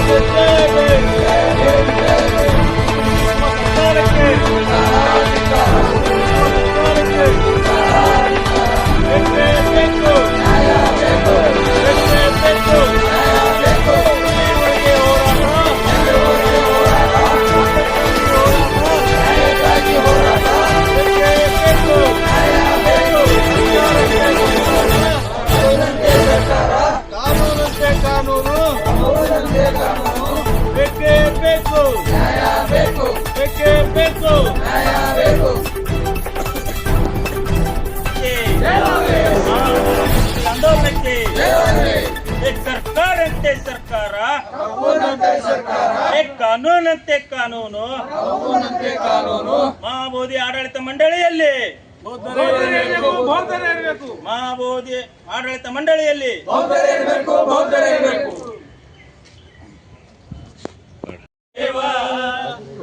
ಕಾನೂನಂತೆ ಬೇಕೇ ಆಂದೋಲನಕ್ಕೆ ಏ ಸರ್ಕಾರಂತೆ ಸರ್ಕಾರ. ಏ ಕಾನೂನಂತೆ ಕಾನೂನು. ಮಹಾಬೋಧಿ ಆಡಳಿತ ಮಂಡಳಿಯಲ್ಲಿ. ಮಹಾಬೋಧಿ ಆಡಳಿತ ಮಂಡಳಿಯಲ್ಲಿ. ದೇವ,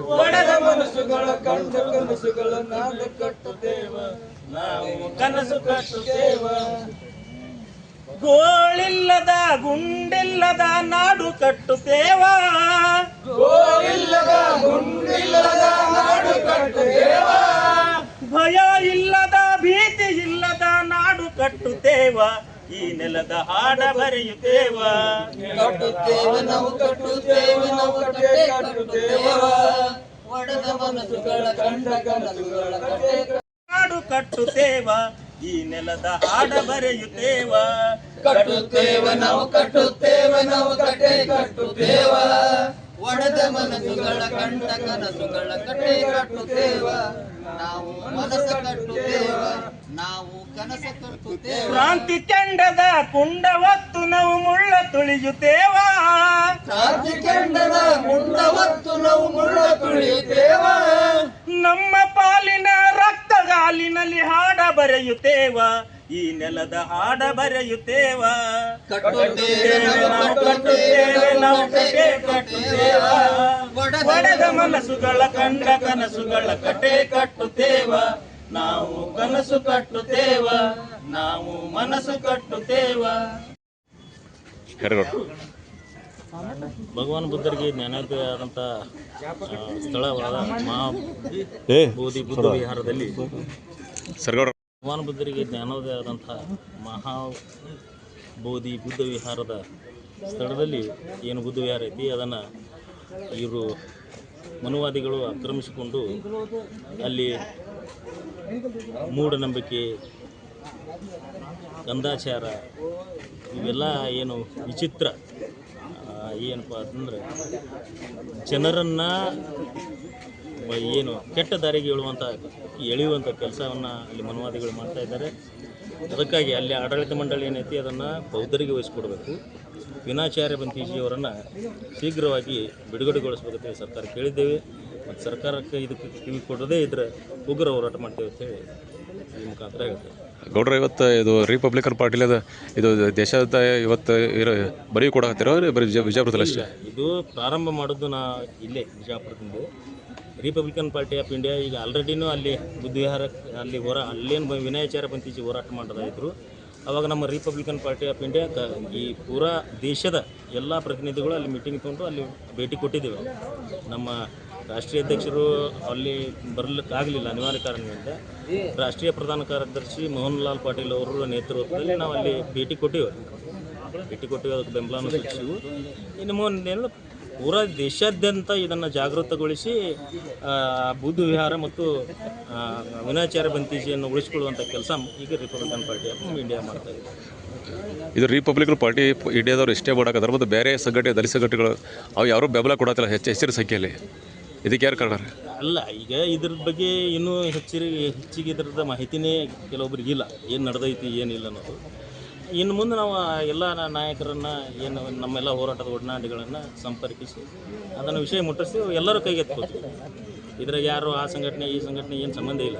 ಒಡೆದ ಮನಸ್ಸುಗಳ ಕಂಡ ನಾದ ಕಟ್ಟುತ್ತೇವ. ನಾವು ಕನಸು ಕಟ್ಟುತ್ತೇವ. ಗೋಳಿಲ್ಲದ ಗುಂಡಿಲ್ಲದ ನಾಡು ಕಟ್ಟುತ್ತೇವ. ಗೋಳಿಲ್ಲದ ಗುಂಡಿಲ್ಲದ ನಾಡು ಕಟ್ಟುತ್ತೇವ. ಭಯ ಇಲ್ಲದ ಭೀತಿ ಇಲ್ಲದ ನಾಡು ಕಟ್ಟುತ್ತೇವ. ಈ ನೆಲದ ಹಾಡ ಬರೆಯುತ್ತೇವ. ಕಟ್ಟುತ್ತೇವೆ ನಾವು ಕಟ್ಟುತ್ತೇವೆ ನಾವು ಕಟ್ಟೆ ಕಟ್ಟುತ್ತೇವ. ಒಡೆದ ಮನಸ್ಸುಗಳ ಕಂಡ ಕನಸುಗಳ ಕಟ್ಟೆ ನಾಡು ಕಟ್ಟುತ್ತೇವ. ಈ ನೆಲದ ಹಾಡ ಬರೆಯುತ್ತೇವ. ಕಟ್ಟುತ್ತೇವ ನಾವು ಕಟ್ಟುತ್ತೇವ ನಾವು ಕಟ್ಟೆ ಕಟ್ಟುತ್ತೇವ. ಒಡೆದ ಮನಸ್ಸುಗಳ ಕಂಡ ಕನಸುಗಳ ಕಟ್ಟೆ ಕಟ್ಟುತ್ತೇವ. ನಾವು ಮನಸ್ಸು ಕಟ್ಟುತ್ತೇವ ನಾವು ಕನಸ ಕಟ್ಟುತ್ತೇವ. ಕ್ರಾಂತಿ ಚಂಡದ ಕುಂಡವತ್ತು ನಾವು ಮುಳ್ಳ ತುಳಿಯುತ್ತೇವ? ಕ್ರಾಂತಿ ಕೆಂಡದ ಕುಂಡವತ್ತು ನಾವು ಮುಳ್ಳ ತುಳಿಯುತ್ತೇವ? ನಮ್ಮ ಪಾಲಿನ ರಕ್ತಗಾಲಿನಲ್ಲಿ ಹಾಡ ಬರೆಯುತ್ತೇವ? ಈ ನೆಲದ ಹಾಡ ಬರೆಯುತ್ತೇವ? ಕಟ್ಟುತ್ತೇವೆ ನಾವು ಕಟ್ಟುತ್ತೇವೆ ನಾವು ಕಟ್ಟೆ ಕಟ್ಟುತ್ತೇವ. ಒಡೆದ ಮನಸ್ಸುಗಳ ಕಂಡ ಕನಸುಗಳ ಕಟೆ ಕಟ್ಟುತ್ತೇವ. ನಾವು ಕನಸು ಕಟ್ಟುತ್ತೇವ ನಾವು ಮನಸ್ಸು ಕಟ್ಟುತ್ತೇವ. ಭಗವಾನ್ ಬುದ್ಧರಿಗೆ ಜ್ಞಾನೋದಯ ಆದಂಥ ಸ್ಥಳವಾದ ಮಹಾ ಏ ಬೋಧಿ ಬುದ್ಧ ವಿಹಾರದಲ್ಲಿ ಸರ್ಗೌಡ್ರ. ಭಗವಾನ್ ಬುದ್ಧರಿಗೆ ಜ್ಞಾನೋದಯ ಆದಂಥ ಮಹಾ ಬೋಧಿ ಬುದ್ಧ ವಿಹಾರದ ಸ್ಥಳದಲ್ಲಿ ಏನು ಬುದ್ಧ ವಿಹಾರ ಐತಿ ಅದನ್ನು ಇವರು ಮನುವಾದಿಗಳು ಆಕ್ರಮಿಸಿಕೊಂಡು ಅಲ್ಲಿ ಮೂಢನಂಬಿಕೆ ಕಂದಾಚಾರ ಇವೆಲ್ಲ ಏನು ವಿಚಿತ್ರ. ಏನಪ್ಪ ಅಂತಂದರೆ ಜನರನ್ನು ಏನು ಕೆಟ್ಟ ದಾರಿಗೆ ಎಳುವಂಥ ಎಳೆಯುವಂಥ ಕೆಲಸವನ್ನು ಅಲ್ಲಿ ಮನುವಾದಿಗಳು ಮಾಡ್ತಾ ಇದ್ದಾರೆ. ಅದಕ್ಕಾಗಿ ಅಲ್ಲಿ ಆಡಳಿತ ಮಂಡಳಿ ಏನೈತಿ, ಅದನ್ನು ಬೌದ್ಧರಿಗೆ ವಹಿಸ್ಕೊಡ್ಬೇಕು. ವಿನಾಚಾರ್ಯ ಬಂತೀಜಿಯವರನ್ನು ಶೀಘ್ರವಾಗಿ ಬಿಡುಗಡೆಗೊಳಿಸ್ಬೇಕಂತ ಸರ್ಕಾರ ಕೇಳಿದ್ದೇವೆ. ಮತ್ತು ಸರ್ಕಾರಕ್ಕೆ ಇದಕ್ಕೆ ಕಿವಿ ಕೊಡದೇ ಇದ್ರೆ ಉಗ್ರ ಹೋರಾಟ ಮಾಡ್ತೇವೆ ಅಂತೇಳಿ ಈ ಮುಖಾಂತರ ಹೇಳ್ತೇವೆ ಗೌಡ್ರ ಇವತ್ತು ಇದು ರಿಪಬ್ಲಿಕನ್ ಪಾರ್ಟಿಲಿ ಅದು ಇದು ದೇಶದ ಇವತ್ತು ಇರೋ ಬರೀ ಕೊಡಕತ್ತಿರೋ ಬರೀ ವಿಜಯ ವಿಜಯಪುರದಲ್ಲಿ ಅಷ್ಟೇ? ಇದು ಪ್ರಾರಂಭ ಮಾಡೋದು ನಾ ಇಲ್ಲೇ ಬಿಜಾಪುರದಿಂದ ರಿಪಬ್ಲಿಕನ್ ಪಾರ್ಟಿ ಆಫ್ ಇಂಡಿಯಾ ಈಗ ಆಲ್ರೆಡಿನೂ ಅಲ್ಲಿ ಬುದ್ಧಿವಿಹಾರ ಅಲ್ಲಿ ಹೋರಾ ಅಲ್ಲೇನು ವಿನಯಾಚಾರ ಬಂತೀಜಿ ಹೋರಾಟ ಮಾಡೋದಾಯಿತು ಅವಾಗ ನಮ್ಮ ರಿಪಬ್ಲಿಕನ್ ಪಾರ್ಟಿ ಆಫ್ ಇಂಡಿಯಾ ಈ ಪೂರಾ ದೇಶದ ಎಲ್ಲ ಪ್ರತಿನಿಧಿಗಳು ಅಲ್ಲಿ ಮೀಟಿಂಗ್ ತೊಗೊಂಡು ಅಲ್ಲಿ ಭೇಟಿ ಕೊಟ್ಟಿದ್ದೇವೆ. ನಮ್ಮ ರಾಷ್ಟ್ರೀಯ ಅಧ್ಯಕ್ಷರು ಅಲ್ಲಿ ಬರಲಿಕ್ಕಾಗಲಿಲ್ಲ ಅನಿವಾರ್ಯ ಕಾರಣದಿಂದ ರಾಷ್ಟ್ರೀಯ ಪ್ರಧಾನ ಕಾರ್ಯದರ್ಶಿ ಮೋಹನ್ ಲಾಲ್ ಪಾಟೀಲ್ ಅವರ ನೇತೃತ್ವದಲ್ಲಿ ನಾವು ಅಲ್ಲಿ ಭೇಟಿ ಕೊಟ್ಟಿವೆ. ಭೇಟಿ ಕೊಟ್ಟಿವೆ, ಅದಕ್ಕೆ ಬೆಂಬಲವನ್ನು ಸೂಚಿಸಿವು. ಇನ್ನು ಮುಂದೇನು ಪೂರಾ ದೇಶಾದ್ಯಂತ ಇದನ್ನು ಜಾಗೃತಗೊಳಿಸಿ ಬುದ್ಧ ವಿಹಾರ ಮತ್ತು ವಿನಾಚಾರ ಬಂತೀಜಿಯನ್ನು ಉಳಿಸಿಕೊಳ್ಳುವಂಥ ಕೆಲಸ ಈಗ ರಿಪಬ್ಲಿಕನ್ ಪಾರ್ಟಿ ಆಫ್ ಇಂಡಿಯಾ ಮಾಡ್ತಾ ಇದೆ. ಇದು ರಿಪಬ್ಲಿಕನ್ ಪಾರ್ಟಿ ಇಂಡಿಯಾದವರು ಇಷ್ಟೇ ಮಾಡಕತ್ತಾರ ಮತ್ತು ಬೇರೆ ಸಂಘಟನೆ ದಲಿತ ಸಂಘಟನೆಗಳು ಅವು ಯಾರೂ ಬೆಂಬಲ ಕೊಡತ್ತಿಲ್ಲ ಹೆಚ್ಚು ಹೆಚ್ಚಿನ ಸಂಖ್ಯೆಯಲ್ಲಿ. ಇದಕ್ಕೆ ಯಾರು ಕಾರಣ? ಅಲ್ಲ ಈಗ ಇದ್ರ ಬಗ್ಗೆ ಇನ್ನೂ ಹೆಚ್ಚಿಗೆ ಹೆಚ್ಚಿಗೆ ಇದ್ರದ ಮಾಹಿತಿನೇ ಕೆಲವೊಬ್ರಿಗೆ ಇಲ್ಲ. ಏನು ನಡೆದೈತಿ ಏನಿಲ್ಲ ಅನ್ನೋದು. ಇನ್ನು ಮುಂದೆ ನಾವು ಎಲ್ಲ ನಾಯಕರನ್ನು, ಏನು ನಮ್ಮೆಲ್ಲ ಹೋರಾಟದ ಒಡನಾಡಿಗಳನ್ನು ಸಂಪರ್ಕಿಸಿ, ಅದನ್ನು ವಿಷಯ ಮುಟ್ಟಿಸಿ ಎಲ್ಲರೂ ಕೈಗೆತ್ಕೋತೀವಿ ಇದ್ರಾಗ ಯಾರು ಆ ಸಂಘಟನೆ, ಈ ಸಂಘಟನೆ ಏನು ಸಂಬಂಧ ಇಲ್ಲ.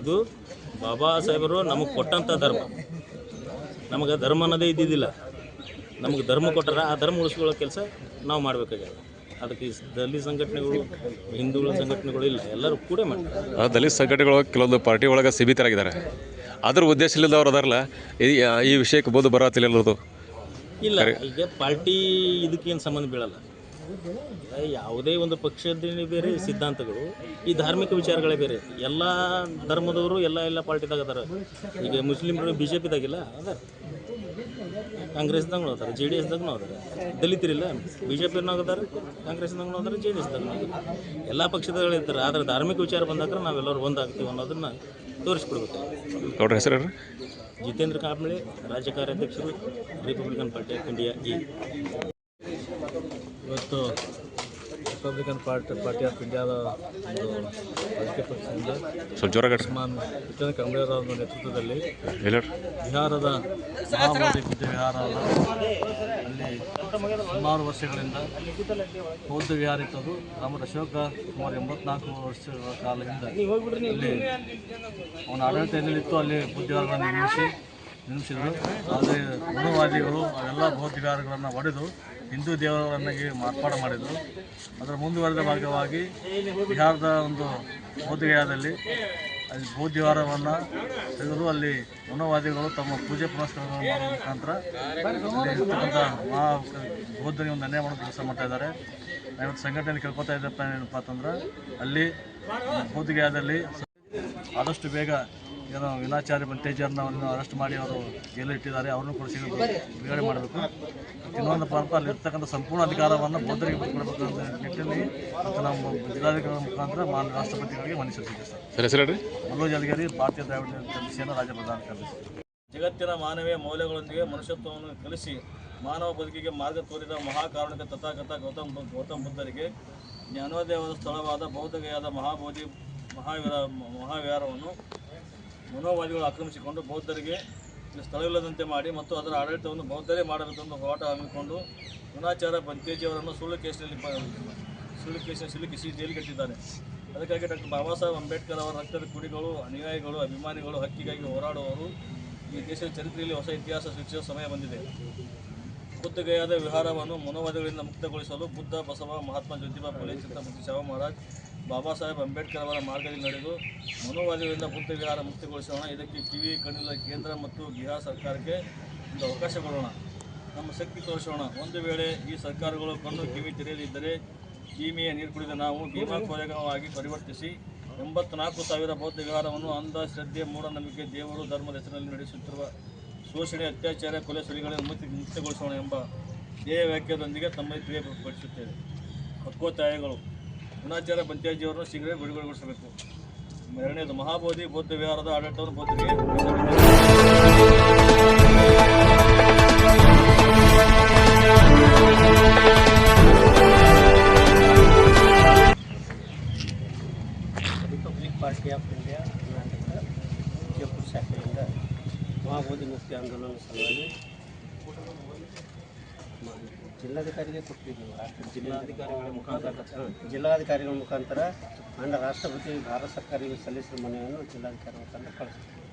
ಇದು ಬಾಬಾ ಸಾಹೇಬರು ನಮಗೆ ಕೊಟ್ಟಂಥ ಧರ್ಮ. ನಮಗೆ ಧರ್ಮ ಅನ್ನೋದೇ ಇದ್ದಿದ್ದಿಲ್ಲ. ನಮಗೆ ಧರ್ಮ ಕೊಟ್ಟರೆ, ಆ ಧರ್ಮ ಉಳಿಸ್ಕೊಳ್ಳೋ ಕೆಲಸ ನಾವು ಮಾಡಬೇಕಾಗ್ಯದ. ಅದಕ್ಕೆ ದಲಿತ ಸಂಘಟನೆಗಳು ಹಿಂದೂಗಳ ಸಂಘಟನೆಗಳು ಇಲ್ಲ ಎಲ್ಲರೂ ಕೂಡ ಮಾಡ್ತಾರೆ. ಆ ದಲಿತ ಸಂಘಟನೆಗಳು ಕೆಲವೊಂದು ಪಾರ್ಟಿ ಒಳಗೆ ಸೀಮಿತರಾಗಿದ್ದಾರೆ. ಅದ್ರ ಉದ್ದೇಶ ಇಲ್ಲದವ್ರು ಅದಾರಲ್ಲ ಈ ಈ ವಿಷಯಕ್ಕೆ ಬೋದು ಬರತ್ತಿಲ್ಲ ಎಲ್ಲರದು? ಇಲ್ಲ ಈಗ ಪಾರ್ಟಿ ಇದಕ್ಕೇನು ಸಂಬಂಧ ಬೀಳಲ್ಲ. ಈಗ ಯಾವುದೇ ಒಂದು ಪಕ್ಷದ ಬೇರೆ ಸಿದ್ಧಾಂತಗಳು ಈ ಧಾರ್ಮಿಕ ವಿಚಾರಗಳೇ ಬೇರೆ. ಎಲ್ಲ ಧರ್ಮದವರು ಎಲ್ಲ ಎಲ್ಲ ಪಾರ್ಟಿದಾಗ ಅದಾರ. ಈಗ ಮುಸ್ಲಿಮರು ಬಿ ಜೆ ಪಿದಾಗಿಲ್ಲ ಅದಾರ. ಕಾಂಗ್ರೆಸ್ದಾಗೂ ಅದಾರ ಜೆ ಡಿ ಎಸ್ದಾಗೂ ಅದಾರ ದಲಿತರಿಲ್ಲ ಬಿ ಜೆ ಪಿನಾಗ ಅದಾರ ಕಾಂಗ್ರೆಸ್ನಾಗೂ ಅದಾರ ಜೆ ಡಿ ಎಸ್ದಾಗೂ ಅದಾರ ಎಲ್ಲ ಪಕ್ಷದಗಳು ಇರ್ತಾರೆ ಆದರೆ ಧಾರ್ಮಿಕ ವಿಚಾರ ಬಂದಾಗ ನಾವೆಲ್ಲರೂ ಒಂದಾಗ್ತೀವಿ ಅನ್ನೋದನ್ನು ತೋರಿಸ್ಕೊಡ್ಬೇಕು. ಅವ್ರ ಹೆಸರು ಜಿತೇಂದ್ರ ಕಾಂಬ್ಳೆ ರಾಜ್ಯ ಕಾರ್ಯಾಧ್ಯಕ್ಷರು ರಿಪಬ್ಲಿಕನ್ ಪಾರ್ಟಿ ಆಫ್ ಇಂಡಿಯಾ ಈ ಇವತ್ತು ರಿಪಬ್ಲಿಕನ್ ಪಾರ್ಟಿ ಪಾರ್ಟಿ ಆಫ್ ಇಂಡಿಯಾದ ಒಂದು ರಾಜಕೀಯ ಪಕ್ಷದಿಂದ ಸ್ವಲ್ಪ ಶ್ರೀಮಾನ್ ಜಿತೇಂದ್ರ ಕಂಬಳೇರವರ ನೇತೃತ್ವದಲ್ಲಿ ಬಿಹಾರದ ಮಹಾಮೋದಿ ಬುದ್ಧ ವಿಹಾರ ಅಲ್ಲಿ ಸುಮಾರು ವರ್ಷಗಳಿಂದ ಬೌದ್ಧ ವಿಹಾರ ಇತ್ತದು. ರಾಮ ಅಶೋಕ ಸುಮಾರು ಎಂಬತ್ನಾಲ್ಕು ವರ್ಷಗಳ ಕಾಲದಿಂದ ಇಲ್ಲಿ ಅವನ ಆಡಳಿತ ಏನಿತ್ತು ಅಲ್ಲಿ ಬುದ್ಧ ವಿಹಾರಗಳನ್ನು ನಿರ್ಮಿಸಿ ನಿರ್ಮಿಸಿದರು. ಆದರೆ ಮನುವಾದಿಗಳು ಅವೆಲ್ಲ ಬೌದ್ಧ ವಿಹಾರಗಳನ್ನು ಒಡೆದು ಹಿಂದೂ ದೇವರನ್ನಾಗಿ ಮಾರ್ಪಾಡು ಮಾಡಿದರು. ಅದರ ಮುಂದುವರೆದ ಭಾಗವಾಗಿ ಬಿಹಾರದ ಒಂದು ಬೌದ್ಧ ವಿಹಾರದಲ್ಲಿ ಅಲ್ಲಿ ಬೋಧಿವಾರವನ್ನು ತೆಗೆದು ಅಲ್ಲಿ ಮನೋವಾದಿಗಳು ತಮ್ಮ ಪೂಜೆ ಪುನಸ್ಕಾರಗಳನ್ನು ಮಾಡುವ ಮುಖಾಂತರ ಇರ್ತಕ್ಕಂಥ ಮಹಾ ಬೌದ್ಧನಿಗೆ ಒಂದು ಅನ್ಯಾಯ ಮಾಡೋ ಕೆಲಸ ಮಾಡ್ತಾ ಇದ್ದಾರೆ. ಇವತ್ತು ಸಂಘಟನೆ ಕೇಳ್ಕೊತಾ ಇದ್ದಪ್ಪ ಏನಪ್ಪ ಅಂತಂದ್ರೆ ಅಲ್ಲಿ ಬೌದ್ಧ ವಿಹಾರದಲ್ಲಿ ಆದಷ್ಟು ಬೇಗ ಏನೋ ವಿನಾಚಾರಿ ಬಂಟೇಜರ್ನ ಅವರನ್ನು ಅರೆಸ್ಟ್ ಮಾಡಿ ಅವರು ಜೈಲು ಇಟ್ಟಿದ್ದಾರೆ ಅವ್ರನ್ನೂ ಕೂಡ ಸಿಗ ಬಿಡುಗಡೆ ಮಾಡಬೇಕು. ಇನ್ನೊಂದು ಪಾಪ ಅಲ್ಲಿರ್ತಕ್ಕಂಥ ಸಂಪೂರ್ಣ ಅಧಿಕಾರವನ್ನು ಬೌದ್ಧರಿಗೆ ಬಿಟ್ಕೊಡ್ಬೇಕು ಅಂತ ನಿಟ್ಟಿನಲ್ಲಿ ಮತ್ತು ನಮ್ಮ ಜಿಲ್ಲಾಧಿಕಾರಿಗಳ ಮುಖಾಂತರ ಮಾನ್ಯ ರಾಷ್ಟ್ರಪತಿಗಳಿಗೆ ಮನವಿ ಸಲ್ಲಿಸಿದೆ ಸರ್. ಸರ್ ಹೆಸರು ಮನೋಜ್ ಅಧಿಕಾರಿ ಭಾರತೀಯ ದ್ರಾವಿಡ ಸೇನಾ ರಾಜ್ಯ ಪ್ರಧಾನ ಕಾರ್ಯದರ್ಶಿ. ಜಗತ್ತಿನ ಮಾನವೀಯ ಮೌಲ್ಯಗಳೊಂದಿಗೆ ಮನುಷ್ಯತ್ವವನ್ನು ಕಲಿಸಿ ಮಾನವ ಬದುಕಿಗೆ ಮಾರ್ಗ ತೋರಿದ ಮಹಾಕಾರುಣಿಕ ತಥಾಗತ ಗೌತಮ್ ಗೌತಮ್ ಬುದ್ಧರಿಗೆ ಜ್ಞಾನೋದಯವಾದ ಸ್ಥಳವಾದ ಬೌದ್ಧಗಯಾದ ಮಹಾಬೋಧಿ ಮಹಾವಿಹಾರ ಮಹಾವಿಹಾರವನ್ನು ಮನೋವಾದಿಗಳು ಆಕ್ರಮಿಸಿಕೊಂಡು ಬೌದ್ಧರಿಗೆ ಸ್ಥಳವಿಲ್ಲದಂತೆ ಮಾಡಿ ಮತ್ತು ಅದರ ಆಡಳಿತವನ್ನು ಬೌದ್ಧರೇ ಮಾಡಬೇಕೆಂದು ಹೋರಾಟ ಹಮ್ಮಿಕೊಂಡು ಗುಣಾಚಾರ ಬಂತೇಜಿಯವರನ್ನು ಸುಳ್ಳು ಕೇಸಿನಲ್ಲಿ ಸುಳ್ಳು ಕೇಸಿನ ಸಿಲುಕಿಸಿ ಜೈಲಿಗಟ್ಟಿದ್ದಾರೆ ಅದಕ್ಕಾಗಿ ಡಾಕ್ಟರ್ ಬಾಬಾ ಸಾಹೇಬ್ ಅಂಬೇಡ್ಕರ್ ಅವರ ರಕ್ತದ ಕುಡಿಗಳು ಅನುಯಾಯಿಗಳು, ಅಭಿಮಾನಿಗಳು, ಹಕ್ಕಿಗಾಗಿ ಹೋರಾಡುವವರು ಈ ದೇಶದ ಚರಿತ್ರೆಯಲ್ಲಿ ಹೊಸ ಇತಿಹಾಸ ಸೃಷ್ಟಿಸುವ ಸಮಯ ಬಂದಿದೆ. ಬುದ್ಧಗಯಾದ ವಿಹಾರವನ್ನು ಮನೋವಾದಿಗಳಿಂದ ಮುಕ್ತಗೊಳಿಸಲು ಬುದ್ಧ, ಬಸವ, ಮಹಾತ್ಮ ಜ್ಯೋತಿಬಾ ಫುಲೆ ಶಿವ ಮಹಾರಾಜ್ ಬಾಬಾ ಸಾಹೇಬ್ ಅಂಬೇಡ್ಕರ್ ಅವರ ಮಾರ್ಗದಲ್ಲಿ ನಡೆದು ಮನೋವಾದಿಗಳಿಂದ ಬುದ್ಧ ವಿಹಾರ ಮುಕ್ತಿಗೊಳಿಸೋಣ. ಇದಕ್ಕೆ ಕಿವಿ ಕಣ್ಣಿಲ್ಲ ಕೇಂದ್ರ ಮತ್ತು ಬಿಹಾರ ಸರ್ಕಾರಕ್ಕೆ ಒಂದು ಅವಕಾಶ ಕೊಡೋಣ. ನಮ್ಮ ಶಕ್ತಿ ತೋರಿಸೋಣ. ಒಂದು ವೇಳೆ ಈ ಸರ್ಕಾರಗಳು ಕಣ್ಣು, ಕಿವಿ ತೆರೆಯದಿದ್ದರೆ ಭೀಮಿಯ ನೀರು ಕುಡಿದ ನಾವು ಭೀಮಾ ಕೊಲೆಗಾರವಾಗಿ ಪರಿವರ್ತಿಸಿ ಎಂಬತ್ನಾಲ್ಕು ಸಾವಿರ ಬೌದ್ಧ ವಿಹಾರವನ್ನು ಅಂಧ ಶ್ರದ್ಧೆ ಮೂಢನಂಬಿಕೆ ದೇವರು ಧರ್ಮದ ಹೆಸರಿನಲ್ಲಿ ನಡೆಸುತ್ತಿರುವ ಶೋಷಣೆ, ಅತ್ಯಾಚಾರ, ಕೊಲೆ ಸುಳಿಗಳನ್ನು ಮುಕ್ತಿ, ಮುಕ್ತಗೊಳಿಸೋಣ ಎಂಬ ಧ್ಯೇಯ ವ್ಯಾಖ್ಯಾನದೊಂದಿಗೆ ತಮ್ಮಲ್ಲಿ ತಿಳಿಯಪಡಿಸುತ್ತೇವೆ ಹಕ್ಕೋತ್ತಾಯಗಳು. ಗುಣಾಚಾರ ಬಂತ್ಯಾಜಿಯವರನ್ನು ಶೀಘ್ರವೇ ಬಿಡುಗಡೆಗೊಳಿಸಬೇಕು. ಎರಡನೇದು ಮಹಾಬೋಧಿ ಬೌದ್ಧ ವಿಹಾರದ ಆಡಳಿತವನ್ನು ಬೌದ್ಧರಿಗೆ ಜಿಲ್ಲಾಧಿಕಾರಿಗೆ ಕೊಟ್ಟಿದ್ದೀವಿ. ರಾಷ್ಟ್ರ ಜಿಲ್ಲಾಧಿಕಾರಿಗಳ ಮುಖಾಂತರ. ಜಿಲ್ಲಾಧಿಕಾರಿಗಳ ಮುಖಾಂತರ ಅಂಡ ರಾಷ್ಟ್ರಪತಿ ಭಾರತ ಸರ್ಕಾರಕ್ಕೆ ಸಲ್ಲಿಸಿದ ಮನವಿಯನ್ನು ಜಿಲ್ಲಾಧಿಕಾರಿ ಮುಖಾಂತರ ಕಳಿಸ್ತೀವಿ.